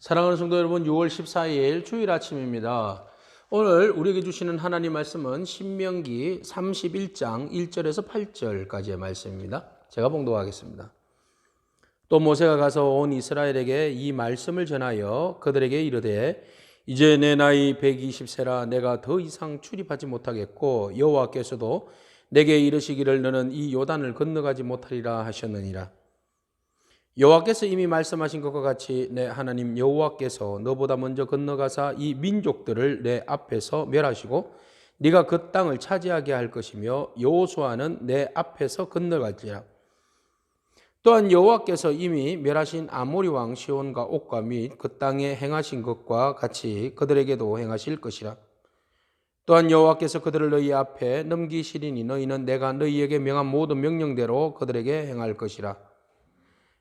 사랑하는 성도 여러분, 6월 14일 주일 아침입니다. 오늘 우리에게 주시는 하나님 말씀은 신명기 31장 1절에서 8절까지의 말씀입니다. 제가 봉독하겠습니다. 또 모세가 가서 온 이스라엘에게 이 말씀을 전하여 그들에게 이르되 이제 내 나이 120세라 내가 더 이상 출입하지 못하겠고 여호와께서도 내게 이르시기를 너는 이 요단을 건너가지 못하리라 하셨느니라. 여호와께서 이미 말씀하신 것과 같이 내 하나님 여호와께서 너보다 먼저 건너가사 이 민족들을 내 앞에서 멸하시고 네가 그 땅을 차지하게 할 것이며 여호수아는 내 앞에서 건너갈지라. 또한 여호와께서 이미 멸하신 아모리 왕 시온과 옥과 및 그 땅에 행하신 것과 같이 그들에게도 행하실 것이라. 또한 여호와께서 그들을 너희 앞에 넘기시리니 너희는 내가 너희에게 명한 모든 명령대로 그들에게 행할 것이라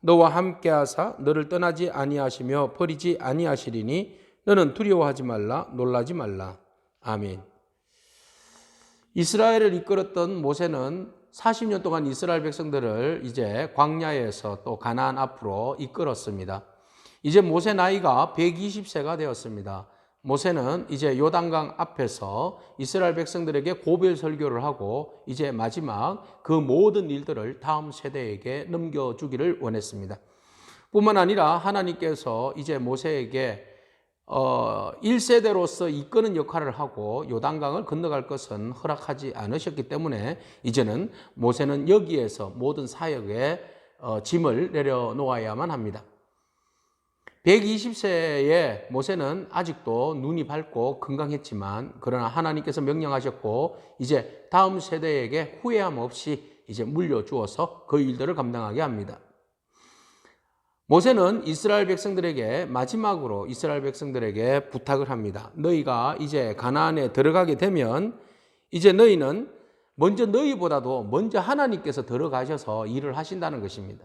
너와 함께 하사 너를 떠나지 아니하시며 버리지 아니하시리니 너는 두려워하지 말라 놀라지 말라. 아멘. 이스라엘을 이끌었던 모세는 40년 동안 이스라엘 백성들을 이제 광야에서 또 가나안 앞으로 이끌었습니다. 이제 모세 나이가 120세가 되었습니다. 모세는 이제 요단강 앞에서 이스라엘 백성들에게 고별 설교를 하고 이제 마지막 그 모든 일들을 다음 세대에게 넘겨주기를 원했습니다. 뿐만 아니라 하나님께서 이제 모세에게 어, 1세대로서 이끄는 역할을 하고 요단강을 건너갈 것은 허락하지 않으셨기 때문에 이제는 모세는 여기에서 모든 사역에 어, 짐을 내려놓아야만 합니다. 120세의 모세는 아직도 눈이 밝고 건강했지만 그러나 하나님께서 명령하셨고 이제 다음 세대에게 후회함 없이 이제 물려주어서 그 일들을 감당하게 합니다. 모세는 이스라엘 백성들에게 마지막으로 이스라엘 백성들에게 부탁을 합니다. 너희가 이제 가나안에 들어가게 되면 이제 너희는 먼저 너희보다도 먼저 하나님께서 들어가셔서 일을 하신다는 것입니다.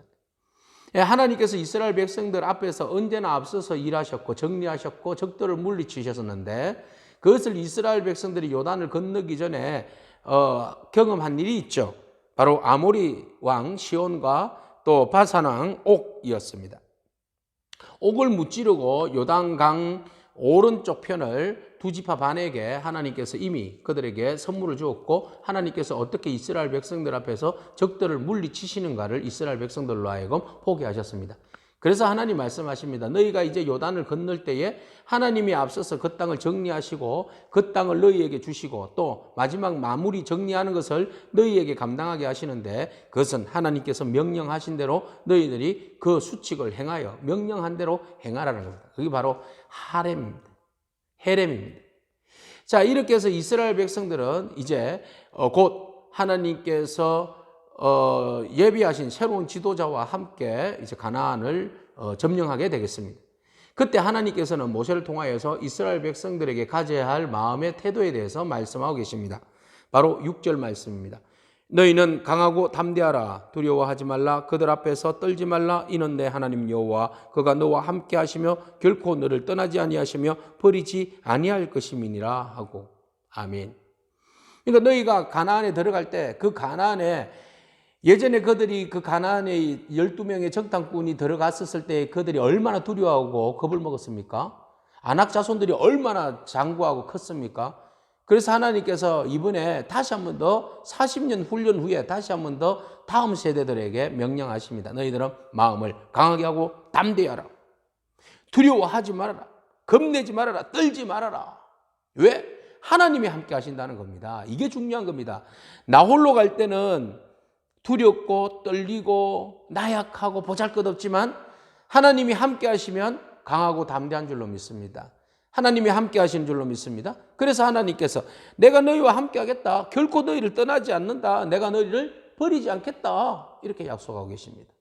예, 하나님께서 이스라엘 백성들 앞에서 언제나 앞서서 일하셨고 정리하셨고 적들을 물리치셨었는데 그것을 이스라엘 백성들이 요단을 건너기 전에 어, 경험한 일이 있죠. 바로 아모리 왕 시온과 또 바산 왕 옥이었습니다. 옥을 무찌르고 요단강 오른쪽 편을 두 지파 반에게 하나님께서 이미 그들에게 선물을 주었고 하나님께서 어떻게 이스라엘 백성들 앞에서 적들을 물리치시는가를 이스라엘 백성들로 하여금 포기하셨습니다. 그래서 하나님 말씀하십니다. 너희가 이제 요단을 건널 때에 하나님이 앞서서 그 땅을 정리하시고 그 땅을 너희에게 주시고 또 마지막 마무리 정리하는 것을 너희에게 감당하게 하시는데 그것은 하나님께서 명령하신 대로 너희들이 그 수칙을 행하여 명령한 대로 행하라는 겁니다. 그게 바로 하렘입니다. 헤렘입니다. 자, 이렇게 해서 이스라엘 백성들은 이제 어, 곧 하나님께서 어, 예비하신 새로운 지도자와 함께 이제 가나안을 어, 점령하게 되겠습니다. 그때 하나님께서는 모세를 통하여서 이스라엘 백성들에게 가져야 할 마음의 태도에 대해서 말씀하고 계십니다. 바로 6절 말씀입니다. 너희는 강하고 담대하라 두려워하지 말라 그들 앞에서 떨지 말라 이는 내 하나님 여호와 그가 너와 함께 하시며 결코 너를 떠나지 아니하시며 버리지 아니할 것임이니라 하고 아멘. 그러니까 너희가 가나안에 들어갈 때 그 가나안에 예전에 그들이 그 가나안에 12명의 정탐꾼이 들어갔었을 때 그들이 얼마나 두려워하고 겁을 먹었습니까? 안악 자손들이 얼마나 장구하고 컸습니까? 그래서 하나님께서 이번에 다시 한 번 더 40년 훈련 후에 다시 한 번 더 다음 세대들에게 명령하십니다. 너희들은 마음을 강하게 하고 담대하라. 두려워하지 말아라. 겁내지 말아라. 떨지 말아라. 왜? 하나님이 함께 하신다는 겁니다. 이게 중요한 겁니다. 나 홀로 갈 때는 두렵고 떨리고 나약하고 보잘것없지만 하나님이 함께 하시면 강하고 담대한 줄로 믿습니다. 하나님이 함께 하시는 줄로 믿습니다. 그래서 하나님께서 내가 너희와 함께 하겠다. 결코 너희를 떠나지 않는다. 내가 너희를 버리지 않겠다. 이렇게 약속하고 계십니다.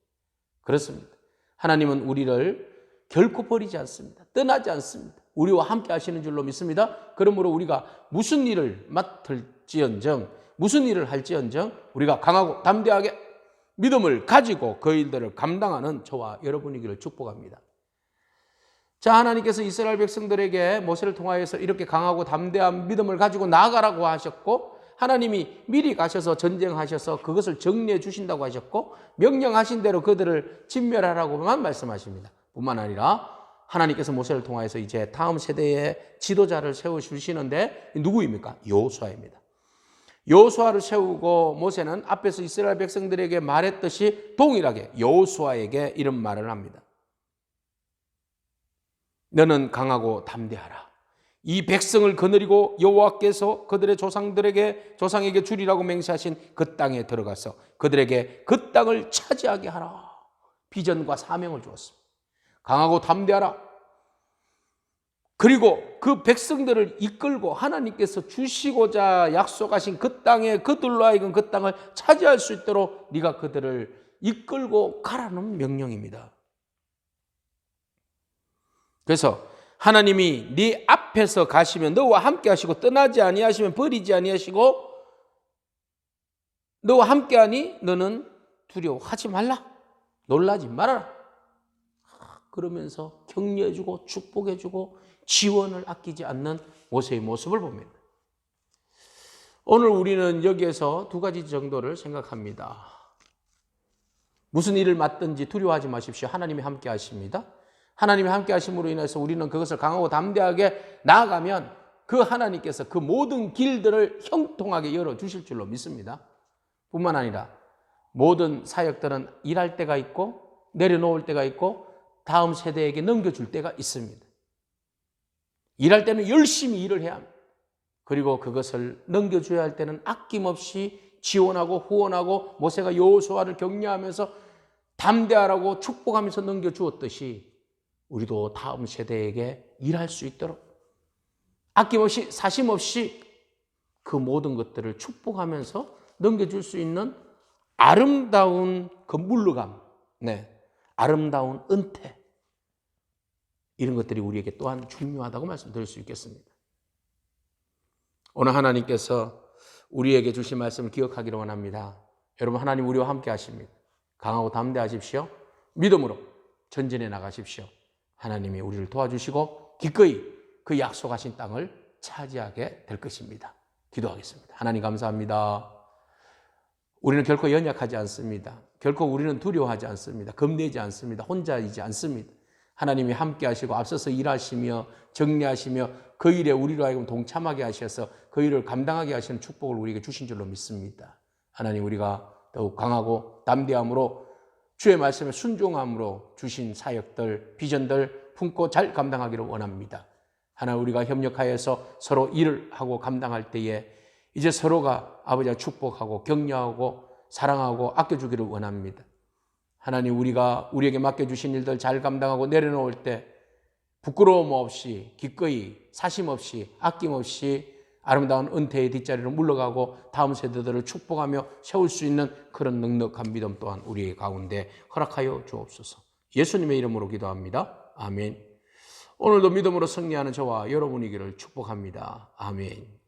그렇습니다. 하나님은 우리를 결코 버리지 않습니다. 떠나지 않습니다. 우리와 함께 하시는 줄로 믿습니다. 그러므로 우리가 무슨 일을 맡을지언정, 무슨 일을 할지언정 우리가 강하고 담대하게 믿음을 가지고 그 일들을 감당하는 저와 여러분이기를 축복합니다. 자, 하나님께서 이스라엘 백성들에게 모세를 통하여서 이렇게 강하고 담대한 믿음을 가지고 나아가라고 하셨고, 하나님이 미리 가셔서 전쟁하셔서 그것을 정리해 주신다고 하셨고, 명령하신 대로 그들을 진멸하라고만 말씀하십니다. 뿐만 아니라 하나님께서 모세를 통하여서 이제 다음 세대의 지도자를 세워 주시는데 누구입니까? 여호수아입니다. 여호수아를 세우고 모세는 앞에서 이스라엘 백성들에게 말했듯이 동일하게 여호수아에게 이런 말을 합니다. 너는 강하고 담대하라. 이 백성을 거느리고 여호와께서 그들의 조상들에게 조상에게 주리라고 맹세하신 그 땅에 들어가서 그들에게 그 땅을 차지하게 하라. 비전과 사명을 주었습니다. 강하고 담대하라. 그리고 그 백성들을 이끌고 하나님께서 주시고자 약속하신 그 땅에 그들로 하여금 그 땅을 차지할 수 있도록 네가 그들을 이끌고 가라는 명령입니다. 그래서 하나님이 네 앞에서 가시면 너와 함께 하시고 떠나지 아니하시면 버리지 아니하시고 너와 함께 하니 너는 두려워하지 말라. 놀라지 말아라. 그러면서 격려해주고 축복해주고 지원을 아끼지 않는 모세의 모습을 봅니다. 오늘 우리는 여기에서 두 가지 정도를 생각합니다. 무슨 일을 맡든지 두려워하지 마십시오. 하나님이 함께 하십니다. 하나님이 함께 하심으로 인해서 우리는 그것을 강하고 담대하게 나아가면 그 하나님께서 그 모든 길들을 형통하게 열어 주실 줄로 믿습니다. 뿐만 아니라 모든 사역들은 일할 때가 있고 내려놓을 때가 있고 다음 세대에게 넘겨줄 때가 있습니다. 일할 때는 열심히 일을 해야 합니다. 그리고 그것을 넘겨줘야 할 때는 아낌없이 지원하고 후원하고 모세가 여호수아를 격려하면서 담대하라고 축복하면서 넘겨주었듯이 우리도 다음 세대에게 일할 수 있도록 아낌없이 사심없이 그 모든 것들을 축복하면서 넘겨줄 수 있는 아름다운 그 물러감, 네, 아름다운 은퇴 이런 것들이 우리에게 또한 중요하다고 말씀드릴 수 있겠습니다. 오늘 하나님께서 우리에게 주신 말씀을 기억하기를 원합니다. 여러분 하나님 우리와 함께 하십니다. 강하고 담대하십시오. 믿음으로 전진해 나가십시오. 하나님이 우리를 도와주시고 기꺼이 그 약속하신 땅을 차지하게 될 것입니다. 기도하겠습니다. 하나님 감사합니다. 우리는 결코 연약하지 않습니다. 결코 우리는 두려워하지 않습니다. 겁내지 않습니다. 혼자이지 않습니다. 하나님이 함께 하시고 앞서서 일하시며 정리하시며 그 일에 우리로 하여금 동참하게 하셔서 그 일을 감당하게 하시는 축복을 우리에게 주신 줄로 믿습니다. 하나님 우리가 더욱 강하고 담대함으로 주의 말씀에 순종함으로 주신 사역들, 비전들 품고 잘 감당하기를 원합니다. 하나 우리가 협력하여서 서로 일을 하고 감당할 때에 이제 서로가 아버지와 축복하고 격려하고 사랑하고 아껴주기를 원합니다. 하나님 우리가 우리에게 맡겨주신 일들 잘 감당하고 내려놓을 때 부끄러움 없이 기꺼이 사심 없이 아낌 없이 아름다운 은퇴의 뒷자리로 물러가고 다음 세대들을 축복하며 세울 수 있는 그런 넉넉한 믿음 또한 우리의 가운데 허락하여 주옵소서. 예수님의 이름으로 기도합니다. 아멘. 오늘도 믿음으로 승리하는 저와 여러분이기를 축복합니다. 아멘.